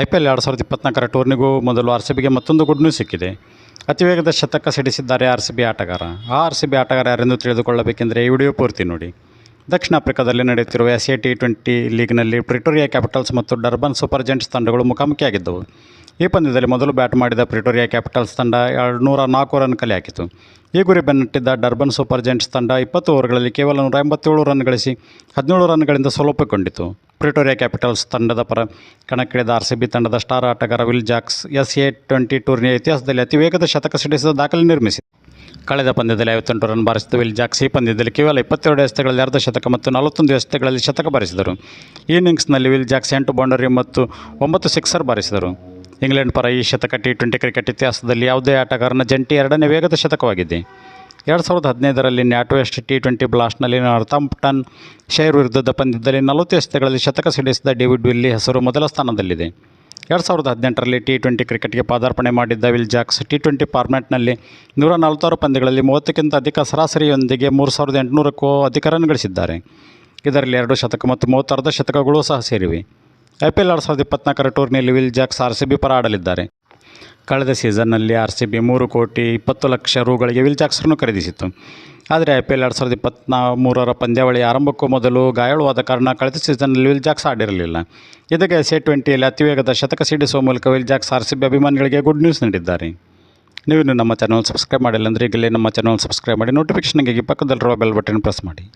I P L ಎರಡು ಸಾವಿರದ ಇಪ್ಪತ್ನಾಲ್ಕರ ಟೂರ್ನಿಗೂ ಮೊದಲು ಆರ್ ಸಿ ಬಿಗೆ ಮತ್ತೊಂದು ಗುಡ್ ನ್ಯೂಸ್ ಸಿಕ್ಕಿದೆ. ಅತಿ ವೇಗದ ಶತಕ ಸಿಡಿಸಿದ್ದಾರೆ ಆರ್ ಸಿ ಬಿ ಆಟಗಾರ. ಆ ಆರ್ ಸಿ ಬಿ ಆಟಗಾರ ಯಾರೆಂದು ತಿಳಿದುಕೊಳ್ಳಬೇಕೆಂದರೆ ಈ ವಿಡಿಯೋ ಪೂರ್ತಿ ನೋಡಿ. ದಕ್ಷಿಣ ಆಫ್ರಿಕಾದಲ್ಲಿ ನಡೆಯುತ್ತಿರುವ ಎಸ್ ಎ ಟಿ ಟ್ವೆಂಟಿ ಲೀಗ್ನಲ್ಲಿ ಪ್ರಿಟೋರಿಯಾ ಕ್ಯಾಪಿಟಲ್ಸ್ ಮತ್ತು ಡರ್ಬನ್ ಸೂಪರ್ ಜೆಂಟ್ಸ್ ತಂಡಗಳು ಮುಖಾಮುಖಿಯಾಗಿದ್ದವು. ಈ ಪಂದ್ಯದಲ್ಲಿ ಮೊದಲು ಬ್ಯಾಟ್ ಮಾಡಿದ ಪ್ರಿಟೋರಿಯಾ ಕ್ಯಾಪಿಟಲ್ಸ್ ತಂಡ ಎರಡು ನೂರ ನಾಲ್ಕು ರನ್ ಕಲೆ ಹಾಕಿತು ಈ ಗುರಿ ಬೆನ್ನಟ್ಟಿದ್ದ ಡರ್ಬನ್ ಸೂಪರ್ ಜೆಂಟ್ಸ್ ತಂಡ ಇಪ್ಪತ್ತು ಓವರ್ಗಳಲ್ಲಿ ಕೇವಲ ನೂರ ಎಂಬತ್ತೇಳು ರನ್ ಗಳಿಸಿ ಹದಿನೇಳು ರನ್ಗಳಿಂದ ಸೋಲೊಪ್ಪಿಕೊಂಡಿತು ಪ್ರಿಟೋರಿಯಾ ಕ್ಯಾಪಿಟಲ್ಸ್ ತಂಡದ ಪರ ಕಣಕ್ಕಿಳಿದ ಆರ್ ಸಿ ಬಿ ತಂಡದ ಸ್ಟಾರ್ ಆಟಗಾರ Will Jacks S A twenty ಟೂರ್ನಿಯ ಇತಿಹಾಸದಲ್ಲಿ ಅತಿ ವೇಗದ ಶತಕ ಸಿಡಿಸಿದ ದಾಖಲೆ ನಿರ್ಮಿಸಿದೆ. ಕಳೆದ ಪಂದ್ಯದಲ್ಲಿ ಐವತ್ತೆಂಟು ರನ್ ಬಾರಿಸಿದ ವಿಲ್ ಜಾಕ್ಸ್ ಈ ಪಂದ್ಯದಲ್ಲಿ ಕೇವಲ ಇಪ್ಪತ್ತೆರಡು ಎಸೆತಗಳಲ್ಲಿ ಅರ್ಧ ಶತಕ ಮತ್ತು ನಲವತ್ತೊಂದು ಎಸೆತಗಳಲ್ಲಿ ಶತಕ ಬಾರಿಸಿದರು. ಈ ಇನ್ನಿಂಗ್ಸ್ನಲ್ಲಿ ವಿಲ್ ಜಾಕ್ಸ್ ಎಂಟು ಬೌಂಡರಿ ಮತ್ತು ಒಂಬತ್ತು ಸಿಕ್ಸರ್ ಬಾರಿಸಿದರು. ಇಂಗ್ಲೆಂಡ್ ಪರ ಈ ಶತಕ ಟಿ ಟ್ವೆಂಟಿ ಕ್ರಿಕೆಟ್ ಇತಿಹಾಸದಲ್ಲಿ ಯಾವುದೇ ಆಟಗಾರನ ಜಂಟಿ ಎರಡನೇ ವೇಗದ ಶತಕವಾಗಿದೆ. ಎರಡು ಸಾವಿರದ ಹದಿನೈದರಲ್ಲಿ ನ್ಯಾಟ್ ವೆಸ್ಟ್ ಟಿ ಟ್ವೆಂಟಿ ಬ್ಲಾಸ್ಟ್ನಲ್ಲಿ ನಾರ್ಥಂಪ್ಟನ್ ಶೇರ್ ವಿರುದ್ಧದ ಪಂದ್ಯದಲ್ಲಿ ನಲವತ್ತು ಎಸೆತಗಳಲ್ಲಿ ಶತಕ ಸಿಡಿಸಿದ ಡೇವಿಡ್ ವಿಲ್ಲಿ ಹೆಸರು ಮೊದಲ ಸ್ಥಾನದಲ್ಲಿದೆ. ಎರಡು ಸಾವಿರದ ಹದಿನೆಂಟರಲ್ಲಿ ಟಿ ಟ್ವೆಂಟಿ ಕ್ರಿಕೆಟ್ಗೆ ಪಾದಾರ್ಪಣೆ ಮಾಡಿದ್ದ ವಿಲ್ ಜಾಕ್ಸ್ ಟಿ ಟ್ವೆಂಟಿ ಫಾರ್ಮ್ಯಾಟ್ನಲ್ಲಿ ನೂರ ನಲವತ್ತಾರು ಪಂದ್ಯಗಳಲ್ಲಿ ಮೂವತ್ತಕ್ಕಿಂತ ಅಧಿಕ ಸರಾಸರಿಯೊಂದಿಗೆ ಮೂರು ಸಾವಿರದ ಎಂಟುನೂರಕ್ಕೂ ಅಧಿಕ ಗಳಿಸಿದ್ದಾರೆ. ಇದರಲ್ಲಿ ಎರಡು ಶತಕ ಮತ್ತು ಮೂವತ್ತಾರ್ಧ ಶತಕಗಳು ಸಹ ಸೇರಿವೆ. ಐ ಪಿ ಎಲ್ ಎರಡು ಸಾವಿರದ ಇಪ್ಪತ್ನಾಲ್ಕರ ಟೂರ್ನಿಯಲ್ಲಿ Will Jacks R C B ಪರ ಆಡಲಿದ್ದಾರೆ. ಕಳೆದ ಸೀಸನ್ನಲ್ಲಿ ಆರ್ ಸಿ ಬಿ ಮೂರು ಕೋಟಿ ಇಪ್ಪತ್ತು ಲಕ್ಷ ರುಗಳಿಗೆ ವಿಲ್ ಜಾಕ್ಸ್ರನ್ನು ಖರೀದಿಸಿತ್ತು. ಆದರೆ ಐ ಪಿ ಎಲ್ ಎರಡು ಸಾವಿರದ ಇಪ್ಪತ್ತ್ನಾ ಮೂರರ ಪಂದ್ಯಾವಳಿ ಆರಂಭಕ್ಕೂ ಮೊದಲು ಗಾಯಾಳುವಾದ ಕಾರಣ ಕಳೆದ ಸೀಸನ್ನಲ್ಲಿ ವಿಲ್ ಜಾಕ್ಸ್ ಆಡಿರಲಿಲ್ಲ. ಇದಕ್ಕೆ ಎಸ್ ಎ ಟ್ವೆಂಟಿಯಲ್ಲಿ ಅತಿವೇಗದ ಶತಕ ಸಿಡಿಸುವ ಮೂಲಕ Will Jacks R C B ಅಭಿಮಾನಿಗಳಿಗೆ ಗುಡ್ ನ್ಯೂಸ್ ನೀಡಿದ್ದಾರೆ. ನೀವು ಇನ್ನೂ ನಮ್ಮ ಚಾನಲ್ ಸಬ್ಸ್ಕ್ರೈಬ್ ಮಾಡಿಲ್ಲ ಅಂದರೆ ಈಗಲೇ ನಮ್ಮ ಚಾನಲ್ ಸಬ್ಸ್ಕ್ರೈಬ್ ಮಾಡಿ ನೋಟಿಫಿಕೇಷನ್ಗಾಗಿ ಪಕ್ಕದಲ್ಲಿರುವ ಬೆಲ್ ಬಟನ್ ಪ್ರೆಸ್ ಮಾಡಿ.